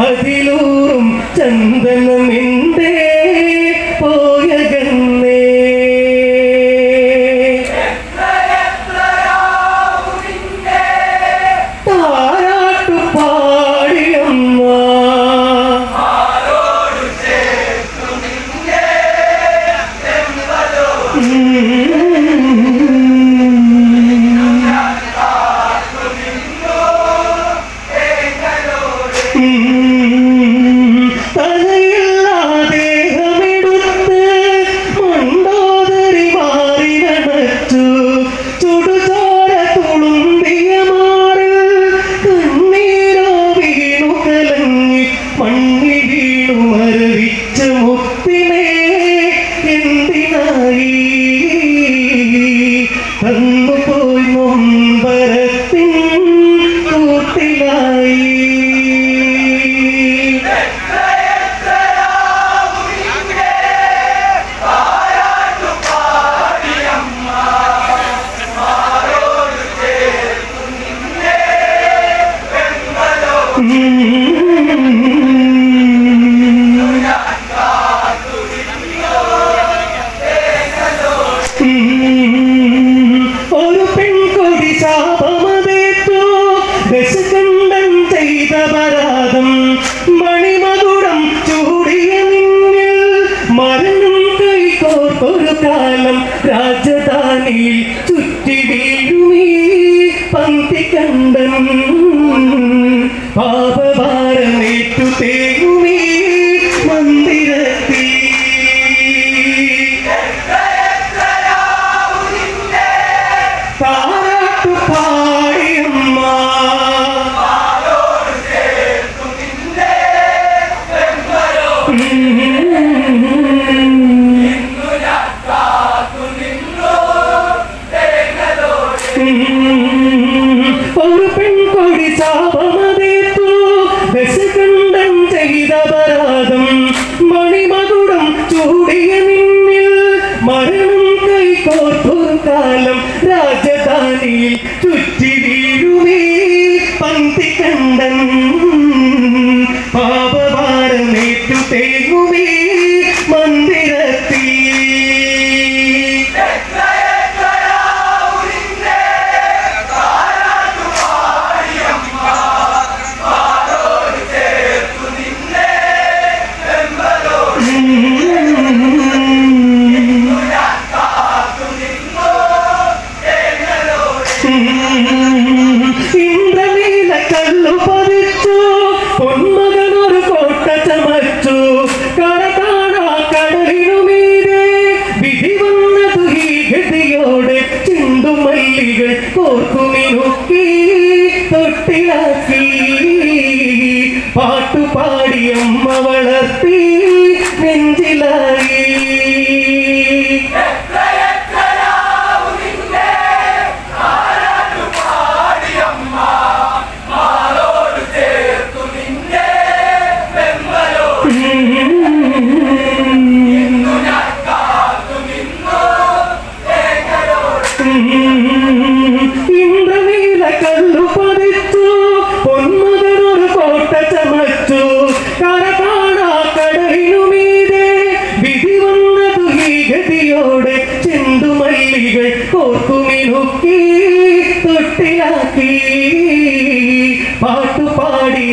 അതിലൂറും ചന്ദന മുൻപ് പോയി മുമ്പരത്തിൻ കൂട്ടിലായി Mm-hmm. Father. போக்குமி நோக்கி தொட்டிலாக்கி பாட்டு பாடி அம்மா வளர்த்தி நெஞ்சிலாய்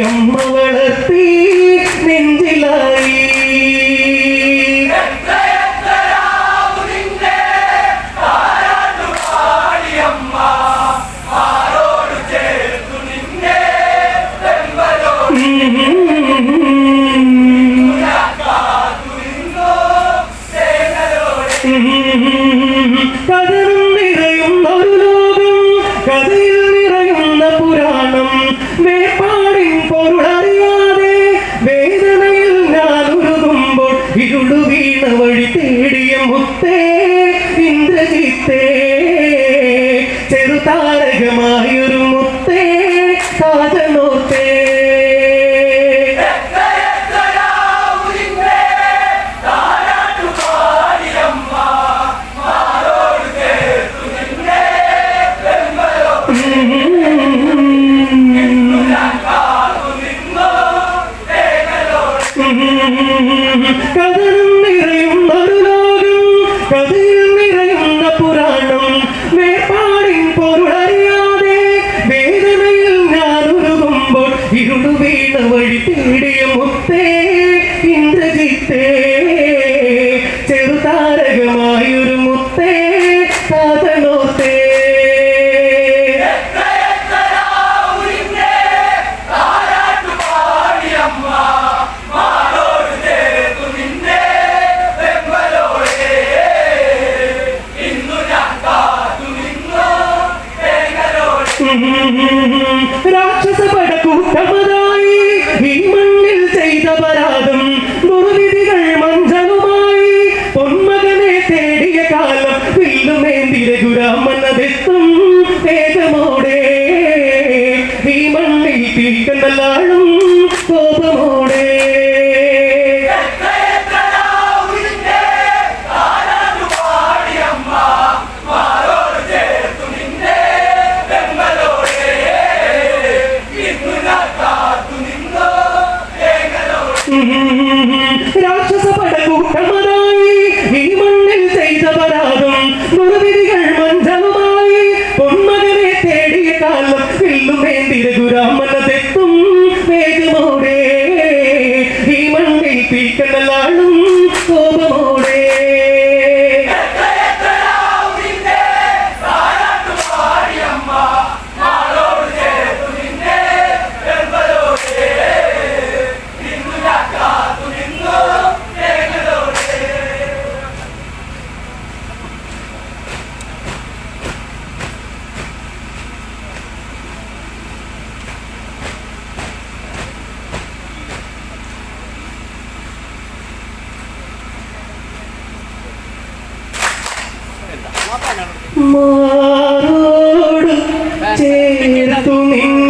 അമ്മ വളർത്തി നെഞ്ചിലായി കഥ നിറയുന്ന ഒരു ലോകം കഥയിൽ വഴി തേടിയ മുത്തേ ഇന്ദ്രജിത്തേ ചെറുതാരകമായൊരു മുത്തേ സാധനോത്തേ Mm-hmm. രാക്ഷസ പടക്കൂട്ടമതായി ഈ മണ്ണിൽ ചെയ്ത പരാതം me